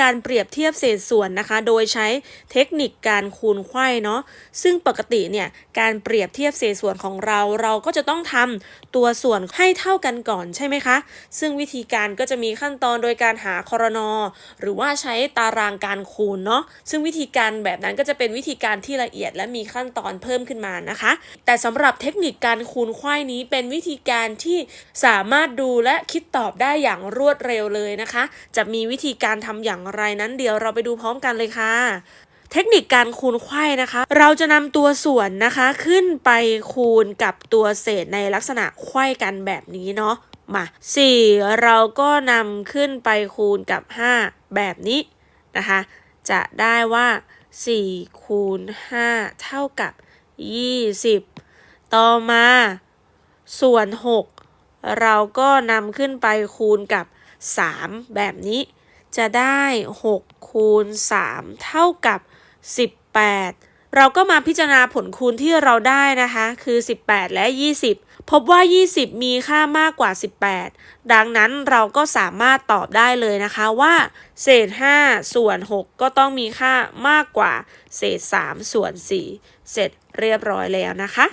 การเปรียบเทียบเศษส่วนนะคะ โดยใช้เทคนิคการคูณไขว้เนาะซึ่งปกติเนี่ยการเปรียบเทียบเศษส่วนของเรา เราก็จะต้องทำตัวส่วนให้เท่ากันก่อนใช่ไหมคะ ซึ่งวิธีการก็จะมีขั้นตอนโดยการหาคอรนอหรือว่าใช้ตารางการคูณเนาะซึ่งวิธีการแบบนั้นก็จะเป็นวิธีการที่ละเอียดและมีขั้นตอนเพิ่มขึ้นมานะคะ แต่สำหรับเทคนิคการคูณไขว้นี้เป็นวิธีการที่สามารถดูและคิดตอบได้อย่างรวดเร็วเลยนะคะ จะมีวิธีการทำอย่างไรนั้นเดี๋ยวเราไปดูพร้อมกันเลยค่ะ เทคนิคการคูณไขว้นะคะ เราจะนำตัวส่วนนะคะขึ้นไปคูณกับตัวเศษในลักษณะไขว้กันแบบนี้เนาะมา 4 เราก็นำขึ้นไปคูณกับ 5 แบบนี้นะคะ จะได้ว่า 4 คูณ 5 เท่ากับ 20 ต่อมา ส่วน 6 เราก็นำขึ้นไปคูณกับ 3 แบบนี้ จะได้6คูณ3เท่ากับ 18 เราก็มาพิจารณาผลคูณที่เราได้นะคะ คือ 18 และ 20 พบว่า 20 มีค่ามากกว่า 18 ดังนั้นเราก็สามารถตอบได้เลยนะคะว่า เศษ 5 ส่วน 6 ก็ต้องมีค่ามากกว่า เศษ 3 ส่วน 4 เสร็จเรียบร้อยแล้วนะคะ